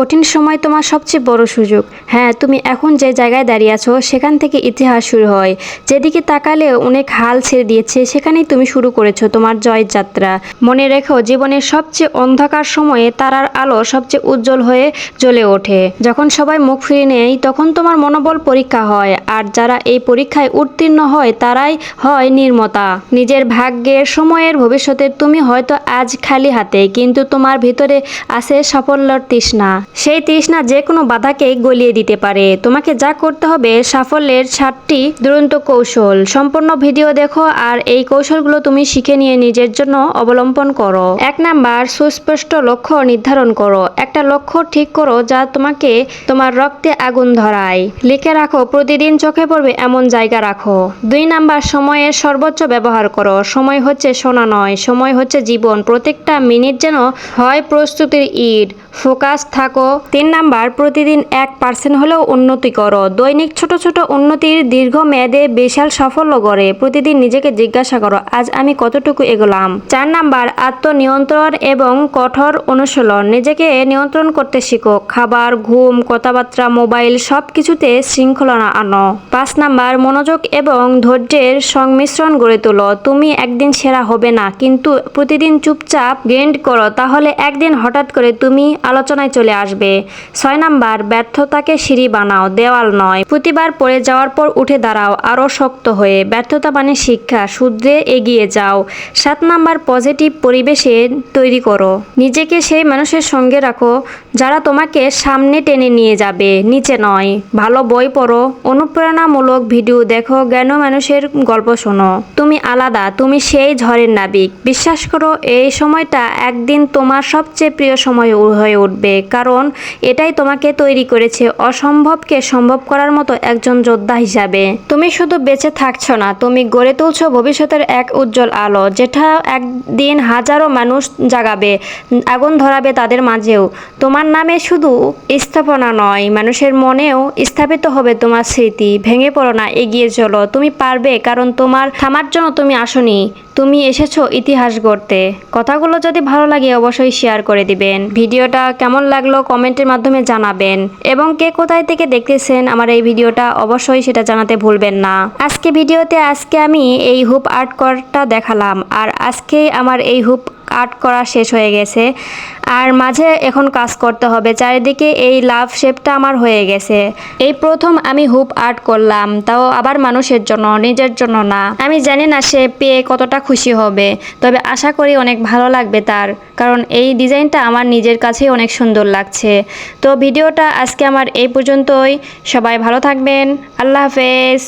কঠিন সময় তোমার সবচেয়ে বড় সুযোগ। হ্যাঁ তুমি এখন যে জায়গায় দাঁড়িয়ে আছো, সেখান থেকে ইতিহাস শুরু হয়। যেদিকে তাকালে অনেক হাল ছেড়ে দিয়েছে, সেখানেই তুমি শুরু করেছ তোমার জয়ের যাত্রা। মনে রেখো, জীবনের সবচেয়ে অন্ধকার সময়ে তারার আলো সবচেয়ে উজ্জ্বল হয়ে জ্বলে ওঠে। যখন সবাই মুখ ফিরে নেয়, তখন তোমার মনোবল পরীক্ষা হয়, আর যারা এই পরীক্ষায় উত্তীর্ণ হয়, তারাই হয় নির্মতা। নিজের ভাগ্যের সময়ের ভবিষ্যতে তুমি হয়তো আজ খালি হাতে, কিন্তু তোমার ভিতরে আছে সাফল্যর তৃষ্ণা। সেই তৃষ্ণা যে কোনো বাধাকেই গলিয়ে দিতে পারে। তোমাকে যা করতে হবে সাফল্যের সাতটি দুরন্ত কৌশল। সম্পূর্ণ ভিডিও দেখো আর এই কৌশলগুলো তুমি শিখে নিয়ে নিজের জন্য অবলম্বন করো। এক নাম্বার, সুস্পষ্ট লক্ষ্য নির্ধারণ করো। একটা লক্ষ্য ঠিক করো যা তোমাকে তোমার রক্তে আগুন ধরায়। লিখে রাখো, প্রতিদিন চোখে পড়বে এমন জায়গা রাখো। দুই নাম্বার, সময়ের সর্বোচ্চ ব্যবহার করো। সময় হচ্ছে সোনা নয়, সময় হচ্ছে জীবন। প্রত্যেকটা মিনিট যেন হয় প্রস্তুতির ইট। ফোকাস থাকো। তিন নাম্বার, প্রতিদিন এক পার্সেন্ট হলেও উন্নতি করো। দৈনিক ছোট ছোট উন্নতির দীর্ঘ মেয়াদে বিশাল সাফল্য করে প্রতিদিন নিজেকে জিজ্ঞাসা করো, আজ আমি কতটুকু এগোলাম? চার নাম্বার, আত্মনিয়ন্ত্রণ এবং কঠোর অনুশীলন। নিজেকে নিয়ন্ত্রণ করতে শিখো। খাবার, ঘুম, কথাবার্তা, মোবাইল সব কিছুতে শৃঙ্খলা আনো। পাঁচ নাম্বার, মনোযোগ এবং ধৈর্যের সংমিশ্রণ গড়ে তোলো। তুমি একদিন সেরা হবে না, কিন্তু প্রতিদিন চুপচাপ গেন্ড করো। তাহলে একদিন হঠাৎ করে তুমি আলোচনায় চলে আসবে। ছয় নাম্বার, ব্যর্থতাকে সিঁড়ি বানাও, দেওয়াল নয়। প্রতিবার পড়ে যাওয়ার পর উঠে দাঁড়াও, আরও শক্ত হয়ে। ব্যর্থতা মানে শিক্ষা, শুধরে এগিয়ে যাও। সাত নাম্বার, পজিটিভ পরিবেশে তৈরি করো। নিজেকে সেই মানুষের সঙ্গে রাখো, যারা তোমাকে সামনে টেনে নিয়ে যাবে, নিচে নয়। ভালো বই পড়ো, অনুপ্রেরণামূলক ভিডিও দেখো, জ্ঞান মানুষের গল্প শোনো। তুমি আলাদা, তুমি সেই ঝড়ের নাবিক। বিশ্বাস করো, এই সময়টা একদিন তোমার সবচেয়ে প্রিয় সময় উ- হয়ে উঠবে। কারণ এটাই তোমাকে তৈরি করেছে। অসম্ভবকে সম্ভব করার মতো একজন যোদ্ধা হিসাবে। তুমি শুধু বেঁচে থাকছো না, তুমি গড়ে তুলছো ভবিষ্যতের এক উজ্জ্বল আলো, যেটা একদিন হাজারো মানুষ জাগাবে, আগুন ধরাবে তাদের মাঝেও। তোমার নামে শুধু স্থাপনা নয়, মানুষের মনেও স্থাপিত হবে তোমার স্মৃতি। ভেঙে পড়ো না, এগিয়ে চলো। তুমি পারবে, কারণ তোমার থামার জন্য তুমি আসনি। তুমি এসেছ ইতিহাস গড়তে। কথাগুলো যদি ভালো লাগে, অবশ্যই শেয়ার করে দিবেন। ভিডিওটা কেমন লাগল কমেন্টের মাধ্যমে জানাবেন। এবং কে কোথায় থেকে দেখতেছেন আমার এই ভিডিওটা অবশ্যই সেটা জানাতে ভুলবেন না। আজকে ভিডিওতে আজকে আমি এই হুপ আর্ট করটা দেখালাম। আর আজকে আমার এই হুপ আর্ট করা শেষ হয়ে গেছে। আর মাঝে এখন কাজ করতে হবে। চারিদিকে এই লাভ শেপটা আমার হয়ে গেছে। এই প্রথম আমি হুপ আর্ট করলাম। তাও আবার মানুষের জন্য, নিজের জন্য না। আমি জানি না সে পেয়ে কতটা খুশি হবে। তবে আশা করি অনেক ভালো লাগবে তার। কারণ এই ডিজাইনটা আমার নিজের কাছেই অনেক সুন্দর লাগছে। তো ভিডিওটা আজকে আমার এই পর্যন্তই। সবাই ভালো থাকবেন। আল্লাহ হাফেজ।